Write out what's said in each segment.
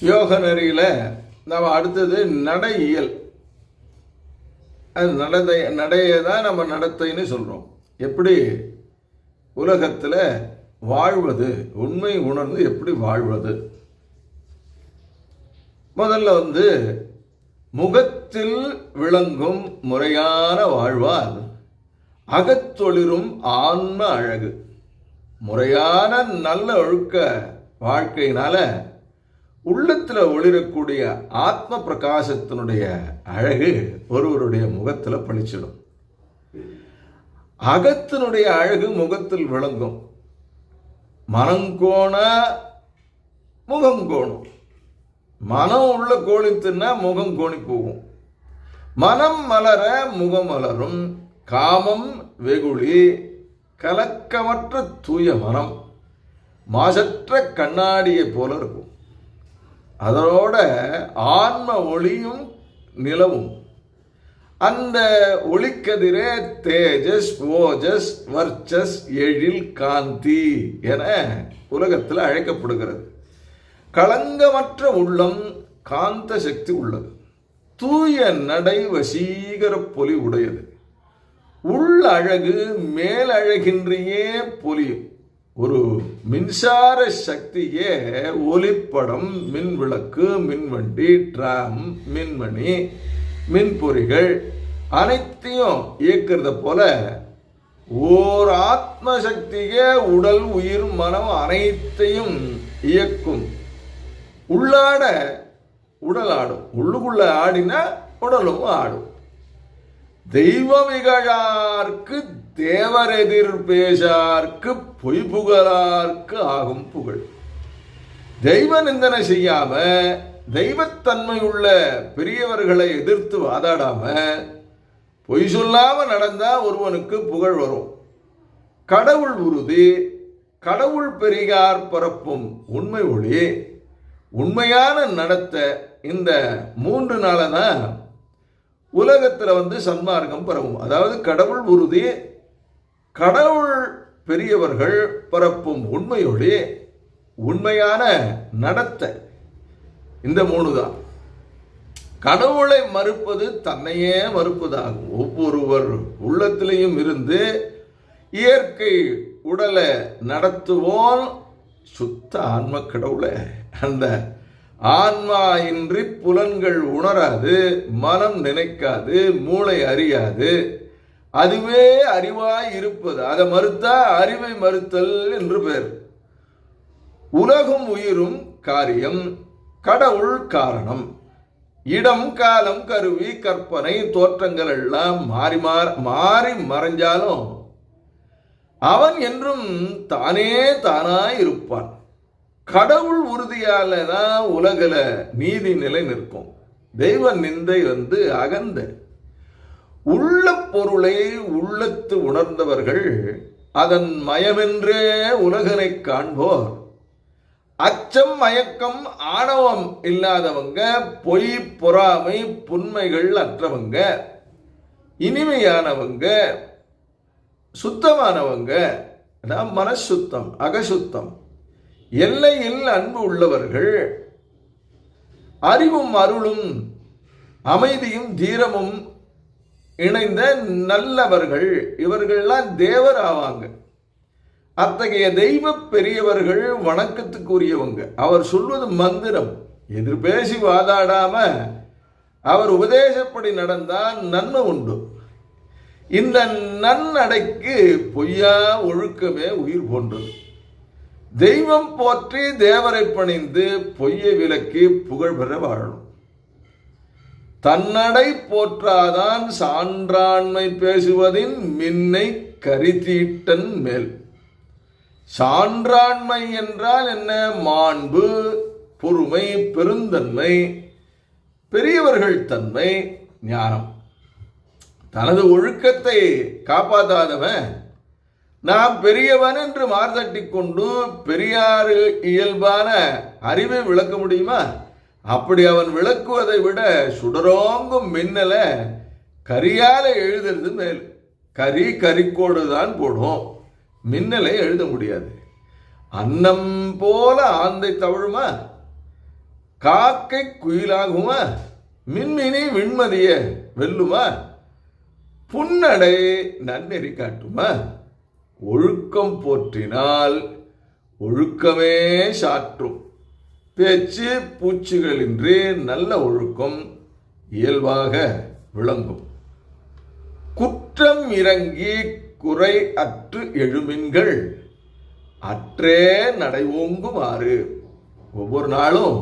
யோக நெறியில் நம்ம அடுத்தது நடையியல். அது நடத்தை நடையை தான் நம்ம நடத்தைன்னு சொல்கிறோம் எப்படி? உலகத்தில் வாழ்வது உண்மை உணர்ந்து எப்படி வாழ்வது? முதல்ல வந்து முகத்தில் விளங்கும் முறையான வாழ்வால் அகத்தொளிரும் ஆன்ம அழகு. முறையான நல்ல ஒழுக்க வாழ்க்கையினால உள்ளத்தில் ஒளிரக்கூடிய ஆத்ம பிரகாசத்தினுடைய அழகு ஒருவருடைய முகத்தில் பழிச்சிடும் அகத்தினுடைய அழகு முகத்தில் விளங்கும். மனங்கோண முகம் கோணும். மனம் உள்ள கோணித்துன்னா முகம் கோணி போகும். மனம் மலர முகம் மலரும். காமம் வெகுளி கலக்கமற்ற தூய மனம். மாசற்ற கண்ணாடியை போல இருக்கும். அதோட ஆன்ம ஒளியும் நிலவும். அந்த ஒளிக்கதிரே தேஜஸ் ஓஜஸ் வர்ச்சஸ் எழில் காந்தி என உலகத்தில் அழைக்கப்படுகிறது. களங்கமற்ற உள்ளம் காந்த சக்தி உள்ளது. தூய நடை வசீகர பொலி உடையது. உள் அழகு மேலழகின்றியே பொலியும். ஒரு மின்சார சக்தியே ஒளிப்படம் மின் விளக்கு மின்வண்டி டிராம் மின்மணி மின்பொறிகள் அனைத்தையும் இயக்கிறத போல ஓர் ஆத்ம சக்தியே உடல் உயிர் மனம் அனைத்தையும் இயக்கும். உள்ளாட உடல் ஆடும். உள்ளுக்குள்ள ஆடினா உடலும் ஆடும். தெய்வமிகழார்க்கு தேவரெதிர் பேசார்க்கு பொய் புகழார்க்கு ஆகும் புகழ். தெய்வ நிந்தனை செய்யாம தெய்வத்தன்மை உள்ள பெரியவர்களை எதிர்த்து வாதாடாம பொய் சொல்லாம நடந்தா ஒருவனுக்கு புகழ் வரும். கடவுள் உறுதி கடவுள் பெரியார் பரப்பும் உண்மை ஒளி உண்மையான நடத்த இந்த மூன்று நாளை தான் உலகத்தில் வந்து சன்மார்க்கம் பரவும். அதாவது கடவுள் உறுதி கடவுள் பெரியவர்கள் பரப்பும் உண்மையொளி உண்மையான நடத்தை. இந்த மூணு தான் கடவுளை மறுப்பது தன்னையே மறுப்பதாகும். ஒவ்வொருவர் உள்ளத்திலையும் இருந்து இயற்கை உடலை நடத்துவோம் சுத்த ஆன்ம கடவுளை. அந்த ஆன்மா இன்றி புலன்கள் உணராது மனம் நினைக்காது மூளை அறியாது. அதுவே அறிவாய் இருப்பது. அதை மறுத்தா அறிவை மறுத்தல் என்று பேர் உலகும் உயிரும் காரியம் கடவுள் காரணம். இடம் காலம் கருவி கற்பனை தோற்றங்கள் எல்லாம் மாறி மாறி மறைஞ்சாலும் அவன் என்றும் தானே தானாய் இருப்பான். கடவுள் உறுதியால தான் உலகில் நீதி நிலை நிற்கும் தெய்வ நிந்தை வந்து அகந்த உள்ள பொருளை உள்ளத்து உணர்ந்தவர்கள் அதன் மயமென்றே உலகனை காண்போர். அச்சம் மயக்கம் ஆணவம் இல்லாதவங்க பொய் பொறாமை புன்மைகள் அற்றவங்க இனிமையானவங்க சுத்தமானவங்க மனசுத்தம் அகசுத்தம் எல்லையில் அன்பு உள்ளவர்கள் அறிவும் அருளும் அமைதியும் தீரமும் இணைந்த நல்லவர்கள் இவர்கள்லாம் தேவர் ஆவாங்க. அத்தகைய தெய்வ பெரியவர்கள் வணக்கத்துக்குரியவங்க. அவர் சொல்வது மந்திரம். எதிர் பேசி வாதாடாம அவர் உபதேசப்படி நடந்தால் நன்மை உண்டு. இந்த நன்னடைக்கு பொய்யா ஒழுக்கமே உயிர் போன்றது. தெய்வம் போற்றி தேவரை பணிந்து பொய்யை விலக்கி புகழ் பெற வாழணும். தன்னடை போற்றாதான் சான்றாண்மை பேசுவதின் மின்னை கரித்தீட்டன் மேல். சான்றாண்மை என்றால் என்ன? மாண்பு பொறுமை பெருந்தன்மை பெரியவர்கள் தன்மை ஞானம். தனது ஒழுக்கத்தை காப்பாற்றாதவன் நாம் பெரியவன் என்று மார்தட்டி கொண்டும் பெரியார் இயல்பான அறிவை விளக்க முடியுமா? அப்படி அவன் விளக்குவதை விட சுடரோங்கும் மின்னலை கரியால் எழுதுறது மேல். கரி கரிக்கோடு தான் போடும். மின்னலை எழுத முடியாது. அன்னம் போல ஆந்தை தவழுமா? காக்கை குயிலாகுமா? மின்மினி விண்மதிய வெல்லுமா? புன்னடை நன்னெறி காட்டுமா? ஒழுக்கம் போற்றினால் ஒழுக்கமே சாற்றும். பேச்சு பூச்சிகளின்றி நல்ல ஒழுக்கம் இயல்பாக விளங்கும். குற்றம் இறங்கி குறை அற்று எழுமின்கள் அற்றே நடை ஓங்குமாறு. ஒவ்வொரு நாளும்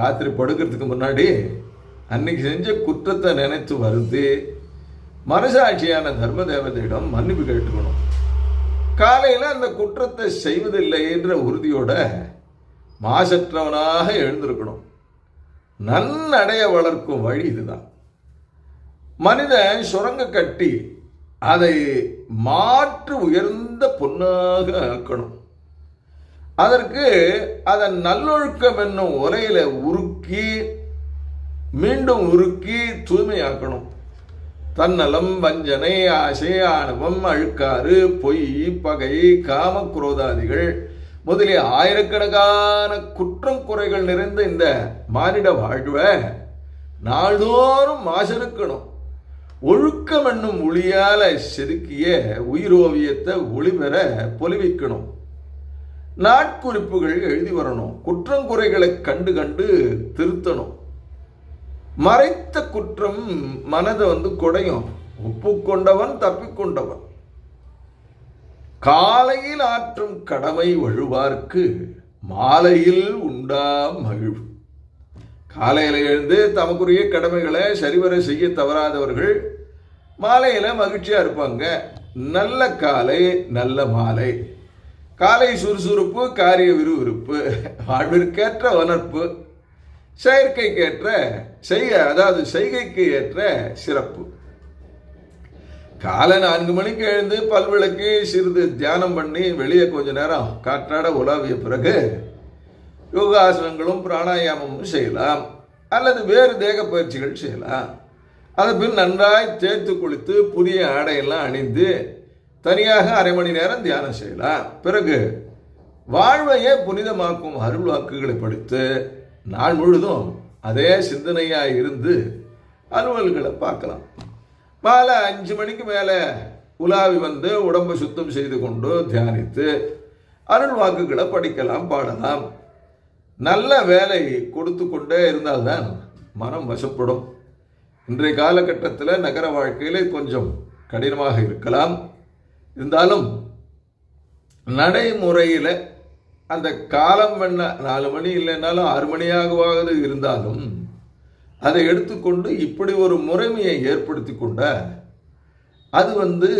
ராத்திரி படுக்கிறதுக்கு முன்னாடி அன்னைக்கு செஞ்ச குற்றத்தை நினைத்து வருது மனசாட்சியான தர்ம தேவதையிடம் மன்னிப்பு கேட்டுக்கணும். காலையில் அந்த குற்றத்தை செய்வதில்லை என்ற உறுதியோட மாசற்றவனாக எழுந்திருக்கணும். நன்னடைய வளர்க்கும் வழி இதுதான். மனிதன் சுரங்க கட்டி அதை மாற்று உயர்ந்த பொன்னாக ஆக்கணும். அதற்கு அதன் நல்லொழுக்கம் என்னும் உரையில உருக்கி மீண்டும் உருக்கி தூய்மையாக்கணும். தன்னலம் வஞ்சனை ஆசை ஆணவம் அழுக்காறு பொய் பகை காமக்ரோதாதிகள் முதலிய ஆயிரக்கணக்கான குற்றம் குறைகள் நிறைந்த இந்த மானிட வாழ்வை நாள்தோறும் மாசறுக்கணும் ஒழுக்கம் என்னும் ஒளியால செதுக்கிய உயிரோவியத்தை ஒளிபெற பொலிவிக்கணும். நாட்குறிப்புகள் எழுதி வரணும். குற்றம் குறைகளை கண்டு கண்டு திருத்தணும். மறைத்த குற்றம் மனதை வந்து குடையும். ஒப்புக்கொண்டவன் தப்பிக்கொண்டவன். காலையில் ஆற்றும் கடமை வழுவார்க்கு மாலையில் உண்டா மகிழ்வு. காலையில் எழுந்து தமக்குரிய கடமைகளை சரிவர செய்ய தவறாதவர்கள் மாலையில் மகிழ்ச்சியாக இருப்பாங்க. நல்ல காலை நல்ல மாலை. காலை சுறுசுறுப்பு காரிய விறுவிறுப்பு வாழ்விற்கேற்ற வளர்ப்பு செயற்கைக்கேற்ற செய்ய அதாவது செய்கைக்கு ஏற்ற சிறப்பு. காலை நான்கு மணிக்கு எழுந்து பல்விளக்கு சிறிது தியானம் பண்ணி வெளியே கொஞ்ச நேரம் காற்றாட உலாவிய பிறகு யோகாசனங்களும் பிராணாயாமமும் செய்யலாம். அல்லது வேறு தேக பயிற்சிகள் செய்யலாம். அதன்பின் நன்றாய் தேய்த்து குளித்து புதிய ஆடையெல்லாம் அணிந்து தனியாக அரை மணி நேரம் தியானம் செய்யலாம். பிறகு வாழ்வையே புனிதமாக்கும் அருள் வாக்குகளை படித்து நாள் முழுதும் அதே சிந்தனையாக இருந்து அலுவல்களை பார்க்கலாம். மாலை அஞ்சு மணிக்கு மேலே உலாவி வந்து உடம்பை சுத்தம் செய்து கொண்டு தியானித்து அருள் வாக்குகளை படிக்கலாம் பாடலாம். நல்ல வேலை கொடுத்து கொண்டே இருந்தால்தான் மனம் வசப்படும். இன்றைய காலகட்டத்தில் நகர வாழ்க்கையில் கொஞ்சம் கடினமாக இருக்கலாம். இருந்தாலும் நடைமுறையில் அந்த காலம் என்ன நாலு மணி இல்லைன்னாலும் ஆறு மணியாகவாவது இருந்தாலும் அதை எடுத்துக்கொண்டு இப்படி ஒரு முறைமையை ஏற்படுத்தி கொண்ட அது வந்து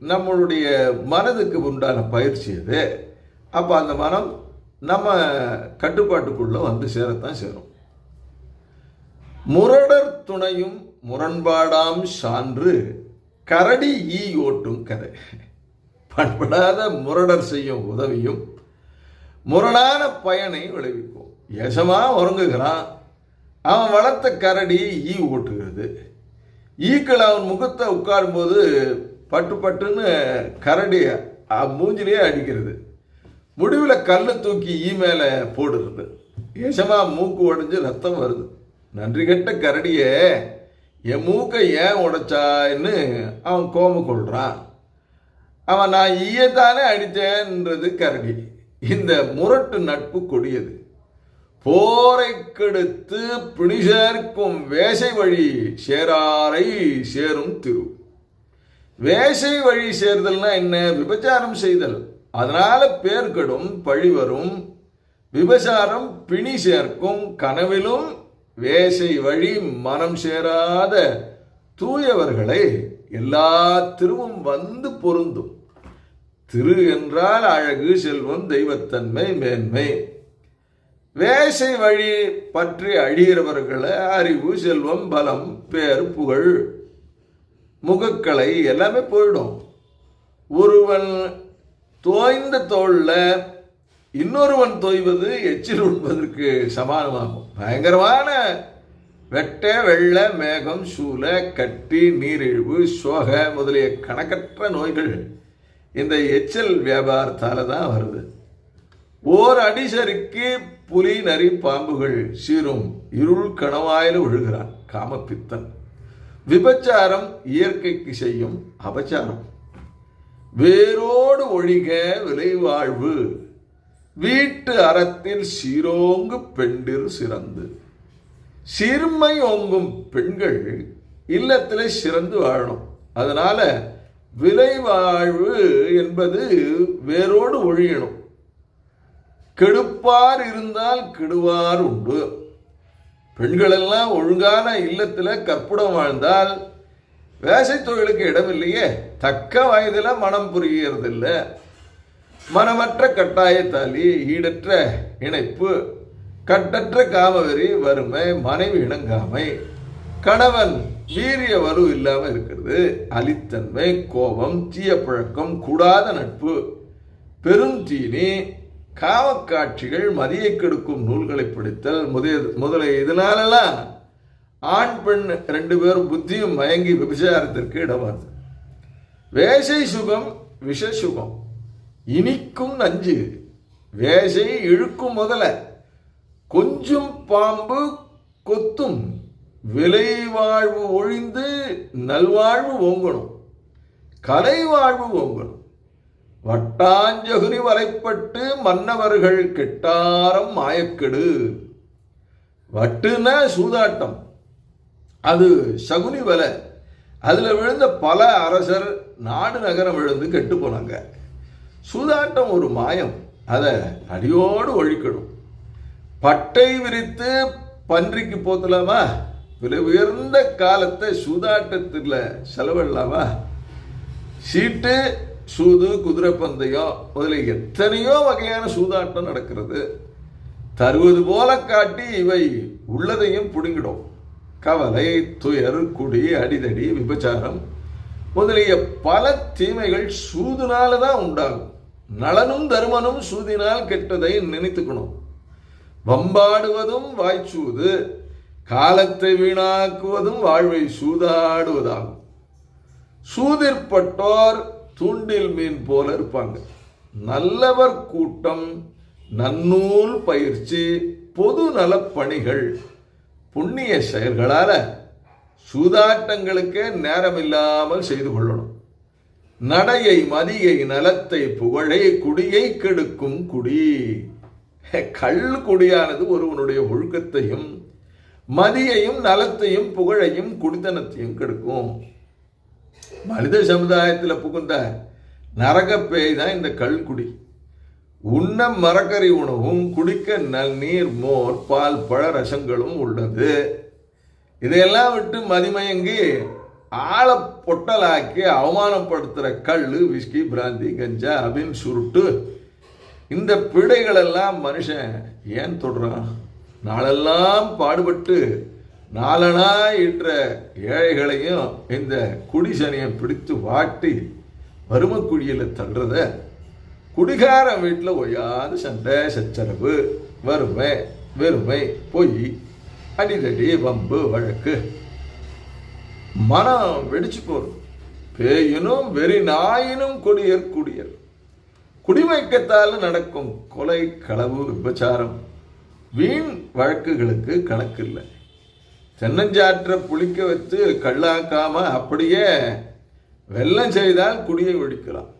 நம்மளுடைய மனதுக்கு உண்டான பயிற்சி அது. அப்போ அந்த மனம் நம்ம கட்டுப்பாட்டுக்குள்ளே வந்து சேரத்தான் சேரும். முரடர் துணையும் முரண்பாடாம் சான்று கரடி ஈ ஓட்டும் கதை. பண்படாத முரடர் செய்யும் உதவியும் முரடான பயனை விளைவிக்கும். யசமா உறங்குகிறான். அவன் வளர்த்த கரடி ஈ ஓட்டுகிறது. ஈக்கள் அவன் முகத்தை உட்காரும்போது பட்டு பட்டுன்னு கரடி மூஞ்சிலேயே அடிக்கிறது. முடிவில் கல்லை தூக்கி ஈ மேலே போடுறது. ஏசமா மூக்கு உடைஞ்சு ரத்தம் வருது. நன்றி கெட்ட கரடியே என் மூக்கை ஏன் உடைச்சான்னு அவன் கோம கொள்றான். அவன் நான் ஈயத்தானே அடித்தேன்றது கரடி. இந்த முரட்டு நட்பு கொடியது. போரை கெடுத்து பிணிசேர்க்கும் வேசை வழி சேராரை சேரும் திரு. வேசை வழி சேர்தல்னா என்ன? விபச்சாரம் செய்தல். அதனால பேர் கெடும் பழி வரும். விபச்சாரம் பிணி சேர்க்கும் கனவிலும் வேசை வழி மனம் சேராத தூயவர்களை எல்லா திருவும் வந்து பொருந்தும். திரு என்றால் அழகு செல்வம் தெய்வத்தன்மை மேன்மை. வேசை வழி பற்றி அழிகிறவர்களை அறிவு செல்வம் பலம் பேர் புகழ் முகக்கலை எல்லாமே போயிடும். ஒருவன் தோய்ந்த தோல்ல இன்னொருவன் தோய்வது எச்சில் உண்பதற்கு சமானமாகும். பயங்கரமான வெட்ட வெள்ள மேகம் சூல கட்டி நீரிழிவு சோக முதலிய கணக்கற்ற நோய்கள் இந்த எச்சல் வியாபாரத்தால தான் வருது. ஓர் அடிசருக்கு புலி நரி பாம்புகள் சீரும் இருள் கணவாயில் விழுகிறான் காமப்பித்தன். விபச்சாரம் இயற்கைக்கு செய்யும் அபச்சாரம். வேரோடு ஒழிக விளைவாழ்வு வீட்டு அறத்தில் சீரோங்கு பெண்டிர் சிறந்து. சிறுமை ஓங்கும் பெண்கள் இல்லத்தில் சிறந்து வாழணும். அதனால விளைவாழ்வு என்பது வேரோடு ஒழியணும். கெடுப்பார் இருந்தால் கெடுவார் உண்டு. பெண்களெல்லாம் ஒழுங்கான இல்லத்தில் கற்புடம் வாழ்ந்தால் வேசை தொழிலுக்கு இடமில்லையே தக்க வயதில் மனம் புரிகிறதில்ல மனமற்ற கட்டாயத்தாலி ஈடற்ற இணைப்பு கட்டற்ற காமவெறி வறுமை மனைவி இணங்காமை கணவன் வீரிய வலு இல்லாமல் இருக்கிறது. அலித்தன்மை கோபம் தீய பழக்கம் கூடாத நட்பு பெருந்தீனி காவக்காட்சிகள் மதியை கெடுக்கும் நூல்களை படித்தல் முதல் முதலிய இதனாலெல்லாம் ஆண் பெண் ரெண்டு பேரும் புத்தியும் மயங்கி விபச்சாரத்திற்கு இடமாது வேசை சுகம் விஷ சுகம். இனிக்கும் நஞ்சு வேசை இழுக்கும் முதல. கொஞ்சம் பாம்பு கொத்தும் விலை வாழ்வு ஒழிந்து நல்வாழ்வு ஓங்கணும். கலை வாழ்வு ஓங்கணும். வட்டாஞ்சகுரி வலைப்பட்டு மன்னவர்கள் கெட்டாரம் மாயக்கெடு. வட்டுன சூதாட்டம். அது சகுனி வலை. அதில் விழுந்த பல அரசர் நாடு நகரம் விழுந்து கெட்டு போனாங்க. சூதாட்டம் ஒரு மாயம். அதை அடியோடு ஒழிக்கணும். பட்டை விரித்து பன்றிக்கு போத்தலாமா? விலை உயர்ந்த காலத்தை சூதாட்டத்தில் செலவிடலாமா? சீட்டு சூது குதிரை பந்தயம் முதலில் எத்தனையோ வகையான சூதாட்டம் நடக்கிறது. தருவது போல காட்டி இவை உள்ளதையும் பிடுங்கிடும். கவலை துயர் குடி அடிதடி விபச்சாரம் முதலிய பல தீமைகள் சூதுனால தான் உண்டாகும். நலனும் தருமனும் சூதினால் கெட்டதை நினைத்துக்கணும். வம்பாடுவதும் வாய்ச்சூது காலத்தை வீணாக்குவதும் வாழ்வை சூதாடுவதாகும். சூதிற்பட்டோர் தூண்டில் மீன் போல இருப்பாங்க. நல்லவர் கூட்டம் நன்னூல் பயிற்சி பொது நலப்பணிகள் புண்ணிய செயல்களால சூதாட்டங்களுக்கே நேரமில்லாமல் செய்து கொள்ளணும். நடையை மதியை நலத்தை புகழை குடியை கெடுக்கும் குடி. கல் குடியானது ஒருவனுடைய ஒழுக்கத்தையும் மதியையும் நலத்தையும் புகழையும் குடித்தனத்தையும் கெடுக்கும். மனித சமுதாயத்தில் புகுந்த நரகப்பேய் தான் இந்த கல்குடி. உண்ண மரக்கறி உணவும் குடிக்க நீர் மோர் பால் பழ ரசங்களும் உள்ளது. இதையெல்லாம் விட்டு மதிமயங்கி ஆளை பொட்டலாக்கி அவமானப்படுத்துகிற கல் விஸ்கி பிராந்தி கஞ்சா அப்படின்னு சுருட்டு. இந்த பிழைகளெல்லாம் மனுஷன் ஏன் தொடுறான்? நாளெல்லாம் பாடுபட்டு நாலனா ஏழைகளையும் இந்த குடிசனியை பிடித்து வாட்டி வறுமை குழியில் தள்ளுறத குடிகாரன் வீட்டில் ஒய்யாது சண்டை சச்சரவு வறுமை வெறுமை பொய் அடிதடி வம்பு வழக்கு. மனம் வெடிச்சு போகும் பேயினும் வெறி நாயினும் கொடியர் குடியர். குடிமைக்கத்தால் நடக்கும் கொலை களவு விபச்சாரம். வீண் வழக்குகளுக்கு கணக்கு இல்லை தென்னஞ்சாற்றை புளிக்க வைத்து கல்லாக்காமல் அப்படியே வெள்ளம் செய்தால் குடியை ஒழிக்கலாம்.